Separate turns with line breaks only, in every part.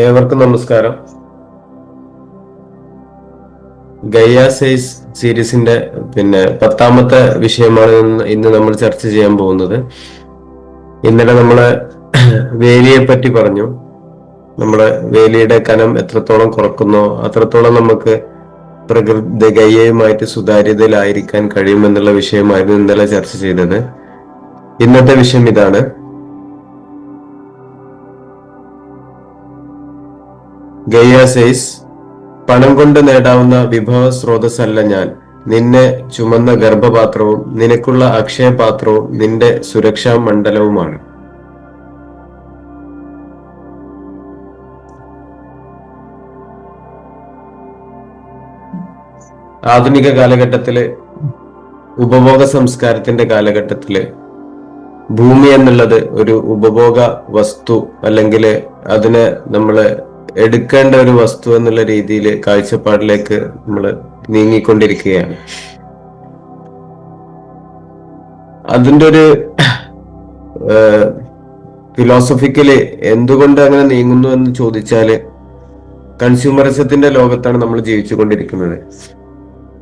ഏവർക്കും നമസ്കാരം. Gaia size സീരീസിന്റെ പിന്നെ പത്താമത്തെ വിഷയമാണ് ഇന്ന് നമ്മൾ ചർച്ച ചെയ്യാൻ പോകുന്നത്. ഇന്നലെ നമ്മൾ വേലിയെ പറ്റി പറഞ്ഞു. നമ്മുടെ വേലിയുടെ കനം എത്രത്തോളം കുറക്കുന്നോ അത്രത്തോളം നമുക്ക് പ്രകൃതി ഗയ്യയുമായിട്ട് സുതാര്യതയിലായിരിക്കാൻ കഴിയുമെന്നുള്ള വിഷയമായിരുന്നു ഇന്നലെ ചർച്ച ചെയ്തത്. ഇന്നത്തെ വിഷയം ഇതാണ്. ഗയ്യ സെയ്സ് പണം കൊണ്ട് നേടാവുന്ന വിഭവ സ്രോതസ്സല്ല ഞാൻ. നിന്നെ ചുമന്ന ഗർഭപാത്രവും നിനക്കുള്ള അക്ഷയപാത്രവും നിന്റെ സുരക്ഷാ മണ്ഡലവുമാണ്. ആധുനിക കാലഘട്ടത്തിൽ ഉപഭോഗ സംസ്കാരത്തിന്റെ കാലഘട്ടത്തിൽ ഭൂമി എന്നുള്ളത് ഒരു ഉപഭോഗ വസ്തു അല്ലെങ്കിൽ അതിനെ നമ്മൾ എടുക്കേണ്ട ഒരു വസ്തു എന്നുള്ള രീതിയിൽ കാഴ്ചപ്പാടിലേക്ക് നമ്മൾ നീങ്ങിക്കൊണ്ടിരിക്കുകയാണ്. അതിന്റെ ഒരു ഫിലോസഫിക്കൽ എന്തുകൊണ്ട് അങ്ങനെ നീങ്ങുന്നു എന്ന് ചോദിച്ചാൽ കൺസ്യൂമറിസത്തിന്റെ ലോകത്താണ് നമ്മൾ ജീവിച്ചുകൊണ്ടിരിക്കുന്നത്.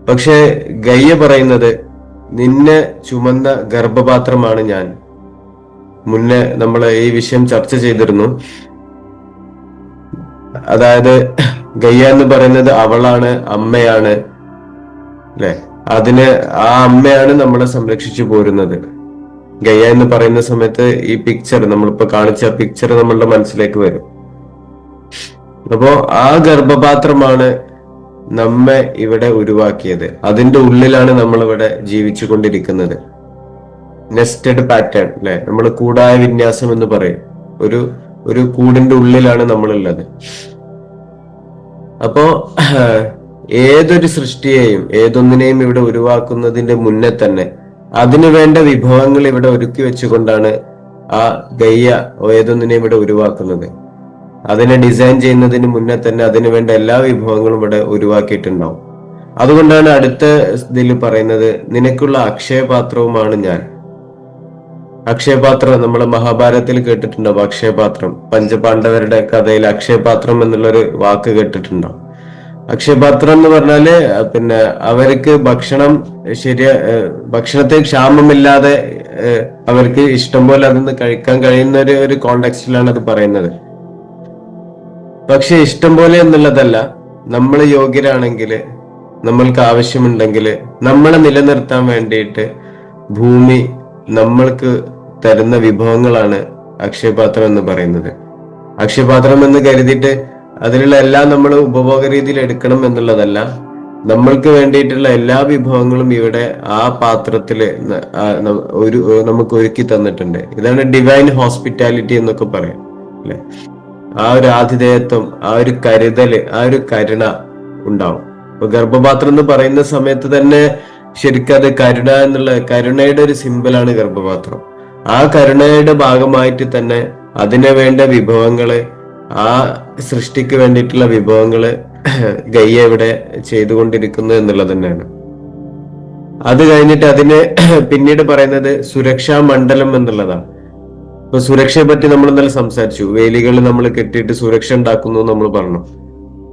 പക്ഷെ ഗയ്യ പറയുന്നത് നിന്നെ ചുമന്ന ഗർഭപാത്രമാണ് ഞാൻ. മുന്നേ നമ്മൾ ഈ വിഷയം ചർച്ച ചെയ്തിരുന്നു. അതായത് ഗയ്യ എന്ന് പറയുന്നത് അവളാണ് അമ്മയാണ് അല്ലെ? അതിന് ആ അമ്മയാണ് നമ്മളെ സംരക്ഷിച്ചു പോരുന്നത്. ഗയ്യ എന്ന് പറയുന്ന സമയത്ത് ഈ പിക്ചർ നമ്മളിപ്പോ കാണിച്ച പിക്ചർ നമ്മളുടെ മനസ്സിലേക്ക് വരും. അപ്പോ ആ ഗർഭപാത്രമാണ് നമ്മെ ഇവിടെ ഉരുവാക്കിയത്. അതിന്റെ ഉള്ളിലാണ് നമ്മൾ ഇവിടെ ജീവിച്ചു കൊണ്ടിരിക്കുന്നത് നെസ്റ്റഡ് പാറ്റേൺ അല്ലെ? നമ്മൾ കൂടായ വിന്യാസം എന്ന് പറയും. ഒരു ഒരു കൂടിന്റെ ഉള്ളിലാണ് നമ്മളുള്ളത്. അപ്പോ ഏതൊരു സൃഷ്ടിയെയും ഏതൊന്നിനെയും ഇവിടെ ഉരുവാക്കുന്നതിന്റെ മുന്നേ തന്നെ അതിനു വേണ്ട വിഭവങ്ങൾ ഇവിടെ ഒരുക്കി വെച്ചുകൊണ്ടാണ് ആ ഗയ്യ ഏതൊന്നിനെയും ഇവിടെ ഉരുവാക്കുന്നത്. അതിനെ ഡിസൈൻ ചെയ്യുന്നതിന് മുന്നേ തന്നെ അതിനു വേണ്ട എല്ലാ വിഭവങ്ങളും ഇവിടെ ഉരുവാക്കിയിട്ടുണ്ടാവും. അതുകൊണ്ടാണ് അടുത്ത ഇതിൽ പറയുന്നത് നിനക്കുള്ള അക്ഷയപാത്രവുമാണ് ഞാൻ. അക്ഷയപാത്രം നമ്മൾ മഹാഭാരതത്തിൽ കേട്ടിട്ടുണ്ടാവും അക്ഷയപാത്രം. പഞ്ചപാണ്ഡവരുടെ കഥയിൽ അക്ഷയപാത്രം എന്നുള്ളൊരു വാക്ക് കേട്ടിട്ടുണ്ടാവും അക്ഷയപാത്രം എന്ന് പറഞ്ഞാൽ പിന്നെ അവർക്ക് ഭക്ഷണം ശരിയ ഭക്ഷണത്തെ ക്ഷാമമില്ലാതെ അവർക്ക് ഇഷ്ടം പോലെ അതിന്ന് കഴിക്കാൻ കഴിയുന്ന ഒരു ഒരു കോണ്ടെക്സ്റ്റിലാണ് അത് പറയുന്നത്. പക്ഷെ ഇഷ്ടം പോലെ എന്നുള്ളതല്ല നമ്മൾ യോഗ്യരാണെങ്കിൽ നമ്മൾക്ക് ആവശ്യമുണ്ടെങ്കിൽ നമ്മളെ നിലനിർത്താൻ വേണ്ടിയിട്ട് ഭൂമി നമ്മൾക്ക് തരുന്ന വിഭവങ്ങളാണ് അക്ഷയപാത്രം എന്ന് പറയുന്നത്. അക്ഷയപാത്രം എന്ന് കരുതിയിട്ട് അതിലുള്ള എല്ലാം നമ്മൾ ഉപഭോഗ രീതിയിൽ എടുക്കണം എന്നുള്ളതല്ല നമ്മൾക്ക് വേണ്ടിയിട്ടുള്ള എല്ലാ വിഭവങ്ങളും ഇവിടെ ആ പാത്രത്തിൽ ഒരു നമുക്ക് ഒരുക്കി തന്നിട്ടുണ്ട്. ഇതാണ് ഡിവൈൻ ഹോസ്പിറ്റാലിറ്റി എന്നൊക്കെ പറയാം അല്ലെ? ആ ഒരു ആതിഥേയത്വം ആ ഒരു കരുതൽ ആ ഒരു കരുണ ഉണ്ടാവും. ഇപ്പൊ ഗർഭപാത്രം എന്ന് പറയുന്ന സമയത്ത് തന്നെ ശരിക്കും അത് കരുണ എന്നുള്ള കരുണയുടെ ഒരു സിമ്പിളാണ് ഗർഭപാത്രം. ആ കരുണയുടെ ഭാഗമായിട്ട് തന്നെ അതിന് വേണ്ട വിഭവങ്ങൾ ആ സൃഷ്ടിക്ക് വേണ്ടിയിട്ടുള്ള വിഭവങ്ങൾ ഗയ്യ ഇവിടെ ചെയ്തുകൊണ്ടിരിക്കുന്നു എന്നുള്ളത് തന്നെയാണ്. അത് കഴിഞ്ഞിട്ട് അതിന് പിന്നീട് പറയുന്നത് സുരക്ഷാ മണ്ഡലം എന്നുള്ളതാണ്. ഇപ്പൊ സുരക്ഷയെ പറ്റി നമ്മൾ ഇന്നലെ സംസാരിച്ചു. വേലികൾ നമ്മൾ കെട്ടിയിട്ട് സുരക്ഷ ഉണ്ടാക്കുന്നു നമ്മൾ പറഞ്ഞു.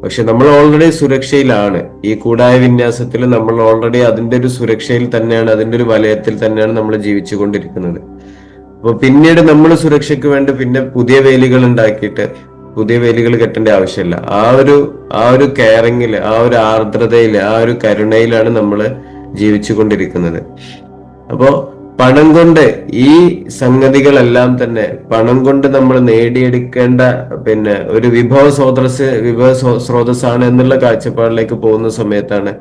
പക്ഷെ നമ്മൾ ഓൾറെഡി സുരക്ഷയിലാണ്. ഈ കൂടായ വിന്യാസത്തിൽ നമ്മൾ ഓൾറെഡി അതിന്റെ ഒരു സുരക്ഷയിൽ തന്നെയാണ് അതിന്റെ ഒരു വലയത്തിൽ തന്നെയാണ് നമ്മൾ ജീവിച്ചു കൊണ്ടിരിക്കുന്നത് അപ്പൊ പിന്നീട് നമ്മൾ സുരക്ഷയ്ക്ക് വേണ്ടി പിന്നെ പുതിയ വേലികൾ ഉണ്ടാക്കിയിട്ട് പുതിയ വേലികൾ കെട്ടേണ്ട ആവശ്യമില്ല. ആ ഒരു ആ ഒരു കെയറിങ്ങിൽ ആ ഒരു ആർദ്രതയിൽ ആ ഒരു കരുണയിലാണ് നമ്മൾ ജീവിച്ചു കൊണ്ടിരിക്കുന്നത് അപ്പോ പണം കൊണ്ട് ഈ സംഗതികളെല്ലാം തന്നെ പണം കൊണ്ട് നമ്മൾ നേടിയെടുക്കേണ്ട പിന്നെ ഒരു വിഭവ സ്രോതസ് വിഭവ സ്രോതസ്സാണ് എന്നുള്ള കാഴ്ചപ്പാടിലേക്ക് പോകുന്ന സമയത്താണ്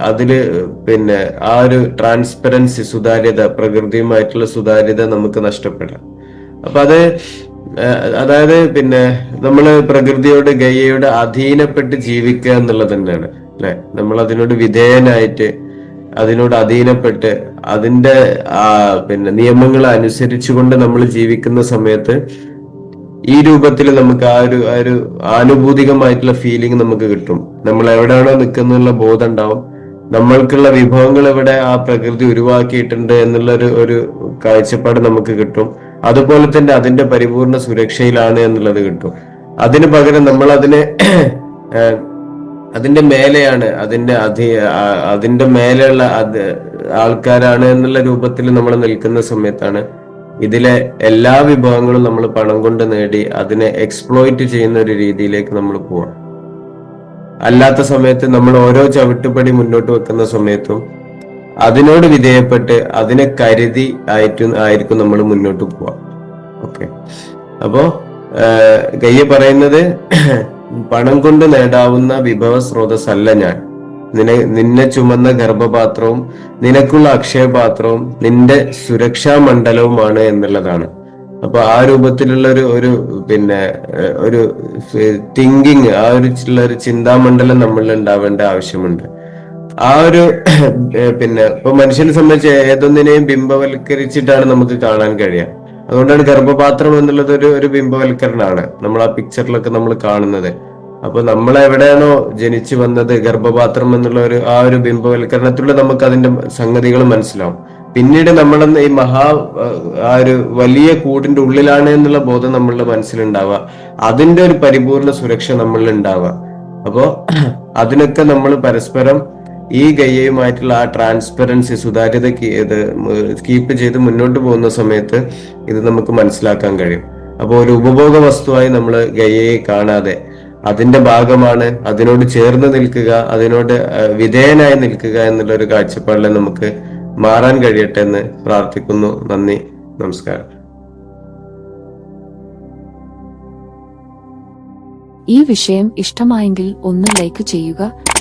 അതിൽ പിന്നെ ആ ഒരു ട്രാൻസ്പെറൻസി സുതാര്യത പ്രകൃതിയുമായിട്ടുള്ള സുതാര്യത നമുക്ക് നഷ്ടപ്പെടാം. അപ്പൊ അത് അതായത് പിന്നെ നമ്മൾ പ്രകൃതിയോട് ഗയ്യയോട് അധീനപ്പെട്ട് ജീവിക്കുക എന്നുള്ളത് തന്നെയാണ് അല്ലെ? നമ്മൾ അതിനോട് വിധേയനായിട്ട് അതിനോട് അധീനപ്പെട്ട് അതിന്റെ പിന്നെ നിയമങ്ങൾ അനുസരിച്ചുകൊണ്ട് നമ്മൾ ജീവിക്കുന്ന സമയത്ത് ഈ രൂപത്തിൽ നമുക്ക് ആ ഒരു ആ ഒരു ആനുഭൂതികമായിട്ടുള്ള ഫീലിംഗ് നമുക്ക് കിട്ടും. നമ്മൾ എവിടെയാണോ നിൽക്കുന്നുള്ള ബോധം ഉണ്ടാവും. നമ്മൾക്കുള്ള വിഭവങ്ങൾ ഇവിടെ ആ പ്രകൃതി ഉരുവാക്കിയിട്ടുണ്ട് എന്നുള്ള ഒരു ഒരു കാഴ്ചപ്പാട് നമുക്ക് കിട്ടും. അതുപോലെ തന്നെ അതിന്റെ പരിപൂർണ സുരക്ഷയിലാണ് എന്നുള്ളത് കിട്ടും. അതിന് പകരം നമ്മൾ അതിനെ അതിന്റെ മേലെയാണ് അതിന്റെ അധി അതിന്റെ മേലെയുള്ള അത് ആൾക്കാരാണ് എന്നുള്ള രൂപത്തിൽ നമ്മൾ നിൽക്കുന്ന സമയത്താണ് ഇതിലെ എല്ലാ വിഭവങ്ങളും നമ്മൾ പണം കൊണ്ട് നേടി അതിനെ എക്സ്പ്ലോയിറ്റ് ചെയ്യുന്ന ഒരു രീതിയിലേക്ക് നമ്മൾ പോവാം. അല്ലാത്ത സമയത്ത് നമ്മൾ ഓരോ ചവിട്ടുപടി മുന്നോട്ട് വെക്കുന്ന സമയത്തും അതിനോട് വിധേയപ്പെട്ട് അതിനെ കരുതി ആയിട്ടും ആയിരിക്കും നമ്മൾ മുന്നോട്ട് പോവാം. ഓക്കെ. അപ്പോ ഗയ്യ പറയുന്നത് പണം കൊണ്ട് നേടാവുന്ന വിഭവ സ്രോതസ്സല്ല ഞാൻ. നിന്നെ നിന്നെ ചുമന്ന ഗർഭപാത്രവും നിനക്കുള്ള അക്ഷയപാത്രവും നിന്റെ സുരക്ഷാ മണ്ഡലവുമാണ് എന്നുള്ളതാണ്. അപ്പൊ ആ രൂപത്തിലുള്ള ഒരു ഒരു പിന്നെ ഒരു തിങ്കിങ് ആ ഒരു ഒരു ചിന്താമണ്ഡലം നമ്മളിൽ ഉണ്ടാവേണ്ട ആവശ്യമുണ്ട്. ആ ഒരു പിന്നെ ഇപ്പൊ മനുഷ്യനെ സംബന്ധിച്ച് ഏതൊന്നിനെയും ബിംബവൽക്കരിച്ചിട്ടാണ് നമുക്ക് കാണാൻ കഴിയുക. അതുകൊണ്ടാണ് ഗർഭപാത്രം എന്നുള്ളത് ഒരു ഒരു ബിംബവൽക്കരണമാണ്. നമ്മൾ ആ പിക്ചറിലൊക്കെ നമ്മൾ കാണുന്നത്. അപ്പൊ നമ്മൾ എവിടെയാണോ ജനിച്ചു വന്നത് ഗർഭപാത്രം എന്നുള്ള ഒരു ആ ഒരു ബിംബവൽക്കരണത്തിലൂടെ നമുക്ക് അതിന്റെ സംഗതികൾ മനസ്സിലാവും. പിന്നീട് നമ്മൾ ഈ മഹാ ആ ഒരു വലിയ കൂടിന്റെ ഉള്ളിലാണ് എന്നുള്ള ബോധം നമ്മളുടെ മനസ്സിലുണ്ടാവുക. അതിന്റെ ഒരു പരിപൂർണ സുരക്ഷ നമ്മളിൽ ഉണ്ടാവുക. അപ്പോ അതിനൊക്കെ നമ്മൾ പരസ്പരം ഈ ഗയ്യയുമായിട്ടുള്ള ആ ട്രാൻസ്പെറൻസി സുതാര്യത കീപ്പ് ചെയ്ത് മുന്നോട്ട് പോകുന്ന സമയത്ത് ഇത് നമുക്ക് മനസ്സിലാക്കാൻ കഴിയും. അപ്പോൾ ഒരു ഉപഭോഗ വസ്തുവായി നമ്മൾ ഗയ്യയെ കാണാതെ അതിന്റെ ഭാഗമാണ് അതിനോട് ചേർന്ന് നിൽക്കുക അതിനോട് വിധേയനായി നിൽക്കുക എന്നുള്ള ഒരു കാഴ്ചപ്പാടിൽ നമുക്ക് മാറാൻ കഴിയട്ടെ എന്ന് പ്രാർത്ഥിക്കുന്നു. നന്ദി. നമസ്കാരം.
ഈ വിഷയം ഇഷ്ടമായെങ്കിൽ ഒന്ന് ലൈക്ക് ചെയ്യുക